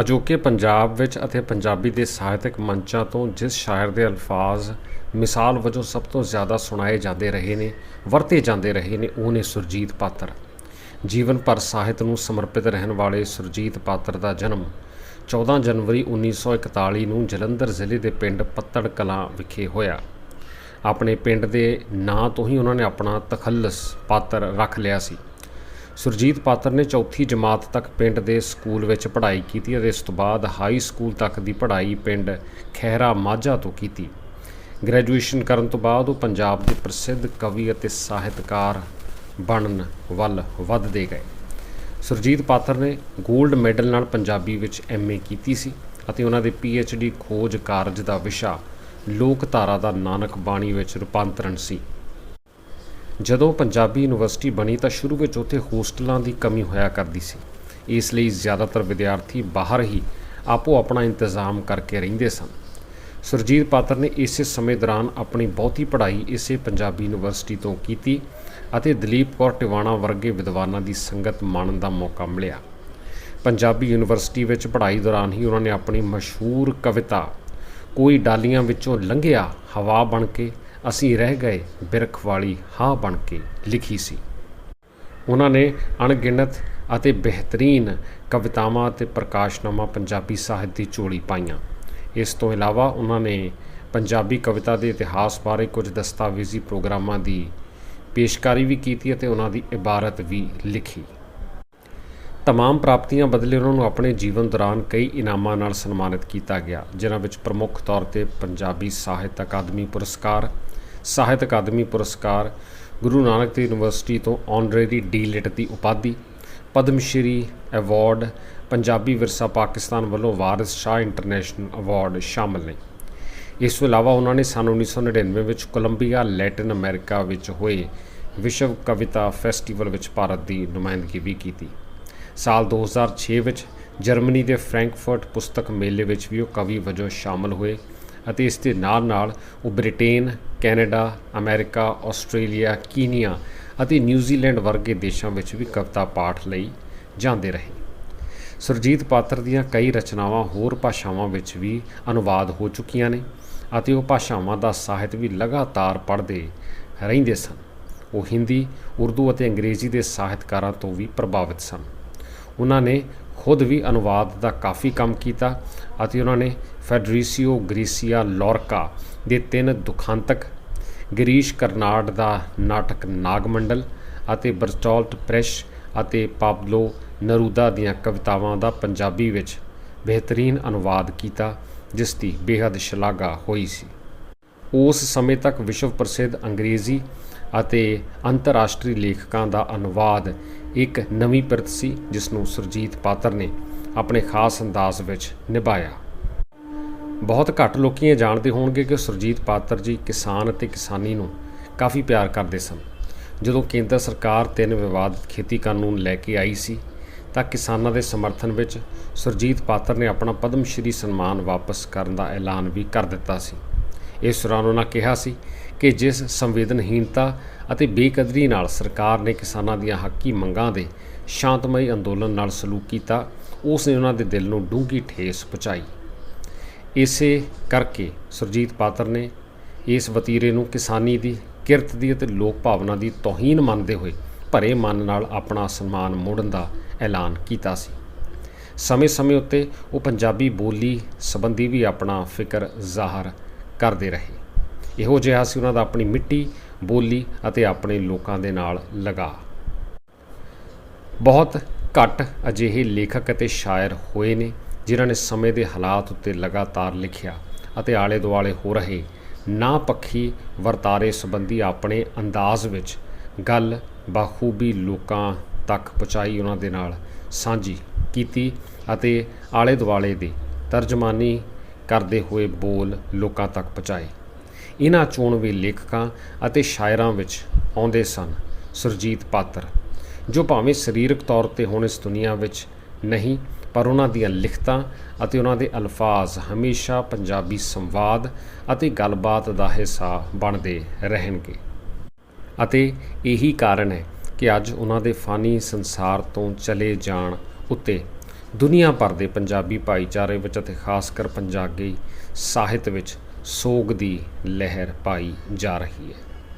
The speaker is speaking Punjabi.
ਅਜੋਕੇ ਪੰਜਾਬ ਵਿੱਚ ਅਤੇ ਪੰਜਾਬੀ ਦੇ ਸਾਹਿਤਕ ਮੰਚਾਂ ਤੋਂ ਜਿਸ ਸ਼ਾਇਰ ਦੇ ਅਲਫਾਜ਼ ਮਿਸਾਲ ਵਜੋਂ ਸਭ ਤੋਂ ਜ਼ਿਆਦਾ ਸੁਣਾਏ ਜਾਂਦੇ ਰਹੇ ਨੇ, ਵਰਤੇ ਜਾਂਦੇ ਰਹੇ ਨੇ, ਉਹ ਨੇ ਸੁਰਜੀਤ ਪਾਤਰ। ਜੀਵਨ ਭਰ ਸਾਹਿਤ ਨੂੰ ਸਮਰਪਿਤ ਰਹਿਣ ਵਾਲੇ ਸੁਰਜੀਤ ਪਾਤਰ ਦਾ ਜਨਮ 14 ਜਨਵਰੀ 1941 ਨੂੰ ਜਲੰਧਰ ਜ਼ਿਲ੍ਹੇ ਦੇ ਪਿੰਡ ਪੱਤੜ ਕਲਾਂ ਵਿਖੇ ਹੋਇਆ। ਆਪਣੇ ਪਿੰਡ ਦੇ ਨਾਂ ਤੋਂ ਹੀ ਉਹਨਾਂ ਨੇ ਆਪਣਾ ਤਖੱਲਸ ਪਾਤਰ ਰੱਖ ਲਿਆ ਸੀ। ਸੁਰਜੀਤ ਪਾਤਰ ਨੇ ਚੌਥੀ ਜਮਾਤ ਤੱਕ ਪਿੰਡ ਦੇ ਸਕੂਲ ਵਿੱਚ ਪੜ੍ਹਾਈ ਕੀਤੀ ਅਤੇ ਇਸ ਤੋਂ ਬਾਅਦ ਹਾਈ ਸਕੂਲ ਤੱਕ ਦੀ ਪੜ੍ਹਾਈ ਪਿੰਡ ਖਹਿਰਾ ਮਾਝਾ ਤੋਂ ਕੀਤੀ। ਗ੍ਰੈਜੂਏਸ਼ਨ ਕਰਨ ਤੋਂ ਬਾਅਦ ਉਹ ਪੰਜਾਬ ਦੇ ਪ੍ਰਸਿੱਧ ਕਵੀ ਅਤੇ ਸਾਹਿਤਕਾਰ ਬਣਨ ਵੱਲ ਵੱਧਦੇ ਗਏ। ਸੁਰਜੀਤ ਪਾਤਰ ਨੇ 골ਡ ਮੈਡਲ ਨਾਲ ਪੰਜਾਬੀ ਵਿੱਚ ਐਮਏ ਕੀਤੀ ਸੀ ਅਤੇ ਉਹਨਾਂ ਦੇ ਡੀ ਖੋਜ ਕਾਰਜ ਦਾ ਵਿਸ਼ਾ ਲੋਕਧਾਰਾ ਦਾ ਨਾਨਕ ਬਾਣੀ ਵਿੱਚ ਰੂਪਾਂਤਰਣ ਸੀ। ਜਦੋਂ ਪੰਜਾਬੀ ਯੂਨੀਵਰਸਿਟੀ ਬਣੀ ਤਾਂ ਸ਼ੁਰੂ ਵਿੱਚ ਉੱਥੇ ਹੋਸਟਲਾਂ ਦੀ ਕਮੀ ਹੋਇਆ ਕਰਦੀ ਸੀ। ਇਸ ਲਈ ਜ਼ਿਆਦਾਤਰ ਵਿਦਿਆਰਥੀ ਬਾਹਰ ਹੀ ਆਪੋ ਆਪਣਾ ਇੰਤਜ਼ਾਮ ਕਰਕੇ ਰਹਿੰਦੇ ਸਨ। ਸੁਰਜੀਤ ਪਾਤਰ ਨੇ ਇਸੇ ਸਮੇਂ ਦੌਰਾਨ ਆਪਣੀ ਬਹੁਤੀ ਪੜ੍ਹਾਈ ਇਸੇ ਪੰਜਾਬੀ ਯੂਨੀਵਰਸਿਟੀ ਤੋਂ ਕੀਤੀ ਅਤੇ ਦਲੀਪ ਕੌਰ ਟਿਵਾਣਾ ਵਰਗੇ ਵਿਦਵਾਨਾਂ ਦੀ ਸੰਗਤ ਮਾਣਨ ਦਾ ਮੌਕਾ ਮਿਲਿਆ। ਪੰਜਾਬੀ ਯੂਨੀਵਰਸਿਟੀ ਵਿੱਚ ਪੜ੍ਹਾਈ ਦੌਰਾਨ ਹੀ ਉਹਨਾਂ ਨੇ ਆਪਣੀ ਮਸ਼ਹੂਰ ਕਵਿਤਾ, ਕੋਈ ਡਾਲੀਆਂ ਵਿੱਚੋਂ ਲੰਘਿਆ ਹਵਾ ਬਣ ਕੇ ਅਸੀਂ ਰਹਿ ਗਏ ਬਿਰਖ ਵਾਲੀ ਹਾਂ ਬਣ ਕੇ ਲਿਖੀ ਸੀ। ਉਹਨਾਂ ਨੇ ਅਣਗਿਣਤ ਅਤੇ ਬਿਹਤਰੀਨ ਕਵਿਤਾਵਾਂ ਅਤੇ ਪ੍ਰਕਾਸ਼ਨਾਮਾ ਪੰਜਾਬੀ ਸਾਹਿਤ ਦੀ ਝੋਲੀ ਪਾਈਆਂ। ਇਸ ਤੋਂ ਇਲਾਵਾ ਉਹਨਾਂ ਨੇ ਪੰਜਾਬੀ ਕਵਿਤਾ ਦੇ ਇਤਿਹਾਸ ਬਾਰੇ ਕੁਝ ਦਸਤਾਵੇਜ਼ੀ ਪ੍ਰੋਗਰਾਮਾਂ ਦੀ ਪੇਸ਼ਕਾਰੀ ਵੀ ਕੀਤੀ ਅਤੇ ਉਹਨਾਂ ਦੀ ਇਬਾਰਤ ਵੀ ਲਿਖੀ। ਤਮਾਮ ਪ੍ਰਾਪਤੀਆਂ ਬਦਲੇ ਉਹਨਾਂ ਨੂੰ ਆਪਣੇ ਜੀਵਨ ਦੌਰਾਨ ਕਈ ਇਨਾਮਾਂ ਨਾਲ ਸਨਮਾਨਿਤ ਕੀਤਾ ਗਿਆ, ਜਿਨ੍ਹਾਂ ਵਿੱਚ ਪ੍ਰਮੁੱਖ ਤੌਰ ਤੇ ਪੰਜਾਬੀ ਸਾਹਿਤ ਅਕਾਦਮੀ ਪੁਰਸਕਾਰ ਸਾਹਿਤ ਅਕਾਦਮੀ ਪੁਰਸਕਾਰ ਗੁਰੂ ਨਾਨਕ ਦੇਵ ਯੂਨੀਵਰਸਿਟੀ ਤੋਂ ਆਨਰੇਰੀ ਡੀਲਿਟ ਦੀ ਉਪਾਧੀ ਪਦਮ ਸ਼੍ਰੀ ਅਵਾਰਡ ਪੰਜਾਬੀ ਵਿਰਸਾ ਪਾਕਿਸਤਾਨ ਵੱਲੋਂ ਵਾਰਿਸ ਸ਼ਾਹ ਇੰਟਰਨੈਸ਼ਨਲ ਅਵਾਰਡ ਸ਼ਾਮਲ ਨੇ। ਇਸ ਤੋਂ ਇਲਾਵਾ ਉਹਨਾਂ ਨੇ ਸਨ 1999 ਵਿੱਚ ਕੋਲੰਬੀਆ, ਲੈਟਿਨ ਅਮਰੀਕਾ ਵਿੱਚ ਹੋਏ ਵਿਸ਼ਵ ਕਵਿਤਾ ਫੈਸਟੀਵਲ ਵਿੱਚ ਭਾਰਤ ਦੀ ਨੁਮਾਇੰਦਗੀ ਵੀ ਕੀਤੀ। ਸਾਲ 2006 ਵਿੱਚ ਜਰਮਨੀ ਦੇ ਫ੍ਰੈਂਕਫਰਟ ਪੁਸਤਕ ਮੇਲੇ ਵਿੱਚ ਵੀ ਉਹ ਕਵੀ ਵਜੋਂ ਸ਼ਾਮਲ ਹੋਏ। ਅਤੇ ਇਸ ਦੇ ਨਾਲ-ਨਾਲ ਉਹ Britain, Canada, America, Australia, Kenya ਅਤੇ ਨਿਊਜ਼ੀਲੈਂਡ ਵਰਗੇ ਦੇਸ਼ਾਂ ਵਿੱਚ ਵੀ ਕਵਿਤਾ ਪਾਠ ਲਈ ਜਾਂਦੇ ਰਹੇ। ਸੁਰਜੀਤ ਪਾਤਰ ਦੀਆਂ ਕਈ ਰਚਨਾਵਾਂ ਹੋਰ ਭਾਸ਼ਾਵਾਂ ਵਿੱਚ ਵੀ ਅਨੁਵਾਦ ਹੋ ਚੁੱਕੀਆਂ ਨੇ ਅਤੇ ਉਹ ਭਾਸ਼ਾਵਾਂ ਦਾ ਸਾਹਿਤ ਵੀ ਲਗਾਤਾਰ ਪੜ੍ਹਦੇ ਰਹਿੰਦੇ ਸਨ। ਉਹ ਹਿੰਦੀ, ਉਰਦੂ ਅਤੇ ਅੰਗਰੇਜ਼ੀ ਦੇ ਸਾਹਿਤਕਾਰਾਂ ਤੋਂ ਵੀ ਪ੍ਰਭਾਵਿਤ ਸਨ। ਉਹਨਾਂ ਨੇ ਖੁਦ ਵੀ ਅਨੁਵਾਦ ਦਾ ਕਾਫੀ ਕੰਮ ਕੀਤਾ ਅਤੇ ਉਹਨਾਂ ਨੇ ਫੈਡਰੀਸੀਓ ਗ੍ਰੀਸੀਆ ਲੋਰਕਾ ਦੇ ਤਿੰਨ ਦੁਖਾਂਤਕ, ਗਿਰੀਸ਼ ਕਰਨਾਡ ਦਾ ਨਾਟਕ ਨਾਗਮੰਡਲ ਅਤੇ ਬਰਟੋਲਟ ਪ੍ਰੈਸ਼ ਅਤੇ ਪਾਬਲੋ ਨਰੂਦਾ ਦੀਆਂ ਕਵਿਤਾਵਾਂ ਦਾ ਪੰਜਾਬੀ ਵਿੱਚ ਬਿਹਤਰੀਨ ਅਨੁਵਾਦ ਕੀਤਾ, ਜਿਸ ਦੀ ਬੇहद ਸ਼ਲਾਘਾ ਹੋਈ ਸੀ। ਉਸ ਸਮੇਂ ਤੱਕ ਵਿਸ਼ਵ ਪ੍ਰਸਿੱਧ ਅੰਗਰੇਜ਼ੀ ਅਤੇ ਅੰਤਰਰਾਸ਼ਟਰੀ ਲੇਖਕਾਂ ਦਾ ਅਨੁਵਾਦ ਇੱਕ ਨਵੀਂ ਪ੍ਰਤ ਸੀ, ਜਿਸ ਨੂੰ ਸੁਰਜੀਤ ਪਾਤਰ ਨੇ ਆਪਣੇ ਖਾਸ ਅੰਦਾਜ਼ ਵਿੱਚ ਨਿਭਾਇਆ। ਬਹੁਤ ਘੱਟ ਲੋਕੀ ਇਹ ਜਾਣਦੇ ਹੋਣਗੇ ਕਿ ਸੁਰਜੀਤ ਪਾਤਰ ਜੀ ਕਿਸਾਨ ਅਤੇ ਕਿਸਾਨੀ ਨੂੰ ਕਾਫੀ ਪਿਆਰ ਕਰਦੇ ਸਨ। ਜਦੋਂ ਕੇਂਦਰ ਸਰਕਾਰ ਤਿੰਨ ਵਿਵਾਦਿਤ ਖੇਤੀ ਕਾਨੂੰਨ ਲੈ ਕੇ ਆਈ ਸੀ, ਤਾਂ ਕਿਸਾਨਾਂ ਦੇ ਸਮਰਥਨ ਵਿੱਚ ਸੁਰਜੀਤ ਪਾਤਰ ਨੇ ਆਪਣਾ ਪਦਮ ਸ਼੍ਰੀ ਸਨਮਾਨ ਵਾਪਸ ਕਰਨ ਦਾ ਐਲਾਨ ਵੀ ਕਰ ਦਿੱਤਾ ਸੀ। ਇਸ ਦੌਰਾਨ ਉਹਨਾਂ ਕਿਹਾ ਸੀ ਕਿ ਜਿਸ ਸੰਵੇਦਨਹੀਨਤਾ ਅਤੇ ਬੇਕਦਰੀ ਨਾਲ ਸਰਕਾਰ ਨੇ ਕਿਸਾਨਾਂ ਦੀਆਂ ਹੱਕੀ ਮੰਗਾਂ ਦੇ ਸ਼ਾਂਤਮਈ ਅੰਦੋਲਨ ਨਾਲ ਸਲੂਕ ਕੀਤਾ ਉਸ ਨੇ ਉਹਨਾਂ ਦੇ ਦਿਲ ਨੂੰ ਡੂੰਘੀ ਠੇਸ ਪਹੁੰਚਾਈ। ਇਸੇ ਕਰਕੇ ਸੁਰਜੀਤ ਪਾਤਰ ਨੇ ਇਸ ਵਤੀਰੇ ਨੂੰ ਕਿਸਾਨੀ ਦੀ ਕਿਰਤ ਦੀ ਅਤੇ ਲੋਕ ਭਾਵਨਾ ਦੀ ਤੋਹੀਨ ਮੰਨਦੇ ਹੋਏ ਭਰੇ ਮਨ ਨਾਲ ਆਪਣਾ ਸਨਮਾਨ ਮੋੜਨ ਦਾ ਐਲਾਨ ਕੀਤਾ ਸੀ। ਸਮੇਂ-ਸਮੇਂ ਉੱਤੇ ਉਹ ਪੰਜਾਬੀ ਬੋਲੀ ਸੰਬੰਧੀ ਵੀ ਆਪਣਾ ਫਿਕਰ ਜ਼ਾਹਰ ਕਰਦੇ ਰਹੇ। ਇਹੋ ਜਿਹਾ ਸੀ ਉਹਨਾਂ ਦਾ ਆਪਣੀ ਮਿੱਟੀ, ਬੋਲੀ ਅਤੇ ਆਪਣੇ ਲੋਕਾਂ ਦੇ ਨਾਲ ਲਗਾ ਬਹੁਤ ਘੱਟ ਅਜਿਹੇ ਲੇਖਕ ਅਤੇ ਸ਼ਾਇਰ ਹੋਏ ਨੇ, ਜਿਨ੍ਹਾਂ ਨੇ ਸਮੇਂ ਦੇ ਹਾਲਾਤ ਉੱਤੇ ਲਗਾਤਾਰ ਲਿਖਿਆ ਅਤੇ ਆਲੇ ਦੁਆਲੇ ਹੋ ਰਹੇ ਨਾ ਪੱਖੀ ਵਰਤਾਰੇ ਸੰਬੰਧੀ ਆਪਣੇ ਅੰਦਾਜ਼ ਵਿੱਚ ਗੱਲ ਬਾਖੂਬੀ ਲੋਕਾਂ ਤੱਕ ਪਹੁੰਚਾਈ ਉਹਨਾਂ ਦੇ ਨਾਲ ਸਾਂਝੀ ਕੀਤੀ ਅਤੇ ਆਲੇ ਦੁਆਲੇ ਦੀ ਤਰਜਮਾਨੀ ਕਰਦੇ ਹੋਏ ਬੋਲ ਲੋਕਾਂ ਤੱਕ ਪਹੁੰਚਾਏ। ਇਹਨਾਂ ਚੋਣਵੇਂ ਲੇਖਕਾਂ ਅਤੇ ਸ਼ਾਇਰਾਂ ਵਿੱਚ ਆਉਂਦੇ ਸਨ। ਸੁਰਜੀਤ ਪਾਤਰ, ਜੋ ਭਾਵੇਂ ਸਰੀਰਕ ਤੌਰ ਤੇ ਹੁਣ ਇਸ ਦੁਨੀਆ ਵਿੱਚ ਨਹੀਂ, ਪਰ ਉਹਨਾਂ ਦੀਆਂ ਲਿਖਤਾਂ ਅਤੇ ਉਹਨਾਂ ਦੇ ਅਲਫਾਜ਼ ਹਮੇਸ਼ਾ ਪੰਜਾਬੀ ਸੰਵਾਦ ਅਤੇ ਗੱਲਬਾਤ ਦਾ ਹਿੱਸਾ ਬਣਦੇ ਰਹਿਣਗੇ। ਅਤੇ ਇਹੀ ਕਾਰਨ ਹੈ ਕਿ ਅੱਜ ਉਹਨਾਂ ਦੇ ਫਾਨੀ ਸੰਸਾਰ ਤੋਂ ਚਲੇ ਜਾਣ ਉੱਤੇ ਦੁਨੀਆ ਭਰ ਦੇ ਪੰਜਾਬੀ ਭਾਈਚਾਰੇ ਵਿੱਚ ਅਤੇ ਖਾਸ ਕਰ ਪੰਜਾਬੀ ਸਾਹਿਤ ਵਿੱਚ ਸੋਗ ਦੀ ਲਹਿਰ ਪਾਈ ਜਾ ਰਹੀ ਹੈ।